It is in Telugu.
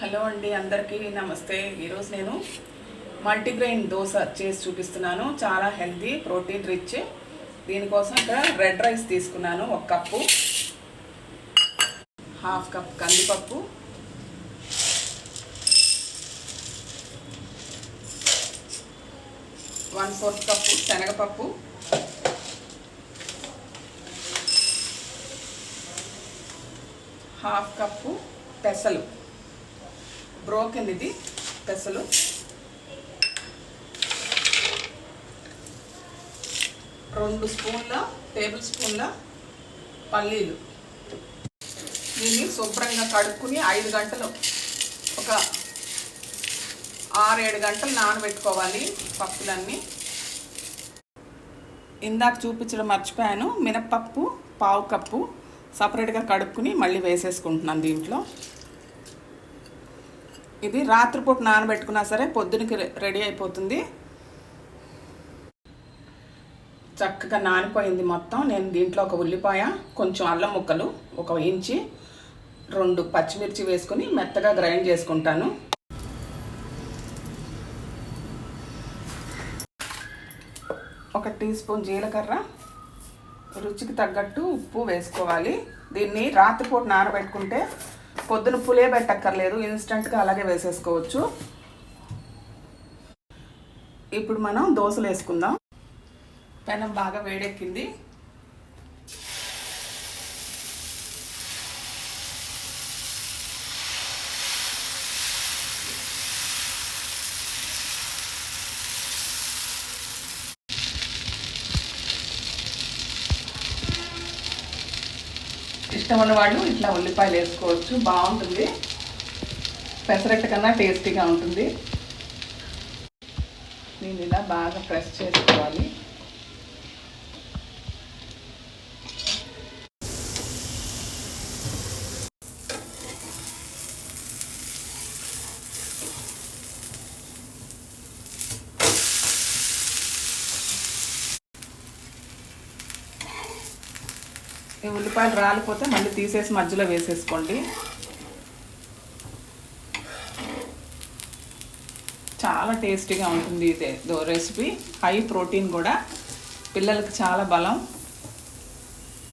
హలో అండి అందరికీ నమస్తే. ఈరోజు నేను మల్టీగ్రెయిన్ దోశ చేసి చూపిస్తున్నాను. చాలా హెల్తీ ప్రోటీన్ రిచ్. దీనికోసం ఇక్కడ రెడ్ రైస్ తీసుకున్నాను ఒక కప్పు. హాఫ్ కప్ కందిపప్పు. వన్ ఫోర్త్ కప్పు శనగపప్పు. హాఫ్ కప్పు పెసలు. బ్రోకెన్ ఇది పెసలు. రెండు స్పూన్ల టేబుల్ స్పూన్ల పల్లీలు. దీన్ని శుభ్రంగా కడుక్కుని ఐదు గంటలు ఒక ఆరు ఏడు గంటలు నానబెట్టుకోవాలి పప్పులన్నీ. ఇందాక చూపించడం మర్చిపోయాను మినప్పప్పు పావు కప్పు సపరేట్గా కడుక్కుని మళ్ళీ వేసేసుకుంటున్నాను దీంట్లో. ఇది రాత్రిపూట నానబెట్టుకున్నా సరే పొద్దునకి రె- రెడీ అయిపోతుంది. చక్కగా నానిపోయింది మొత్తం. నేను దీంట్లో ఒక ఉల్లిపాయ కొంచెం అల్లం ముక్కలు ఒక ఇంచి రెండు పచ్చిమిర్చి వేసుకొని మెత్తగా గ్రైండ్ చేసుకుంటాను. ఒక టీ స్పూన్ జీలకర్ర రుచికి తగ్గట్టు ఉప్పు వేసుకోవాలి. దీన్ని రాత్రిపూట నానబెట్టుకుంటే పొద్దున పులే పెట్టక్కర్లేదు ఇన్స్టంట్గా అలాగే వేసేసుకోవచ్చు. ఇప్పుడు మనం దోశలు వేసుకుందాం పెనం బాగా వేడెక్కింది. ఇష్టం ఉన్న వాళ్ళు ఇట్లా ఉల్లిపాయలు వేసుకోవచ్చు. బాగుంటుంది. పెసరట్టు కన్నా టేస్టీగా ఉంటుంది. దీన్ని ఇలా బాగా ప్రెస్ చేసుకోవాలి. ఈ ఉల్లిపాయలు రాలిపోతే మళ్ళీ తీసేసి మధ్యలో వేసేసుకోండి. చాలా టేస్టీగా ఉంటుంది ఇదే దో రెసిపీ. హై ప్రోటీన్ కూడా. పిల్లలకి చాలా బలం.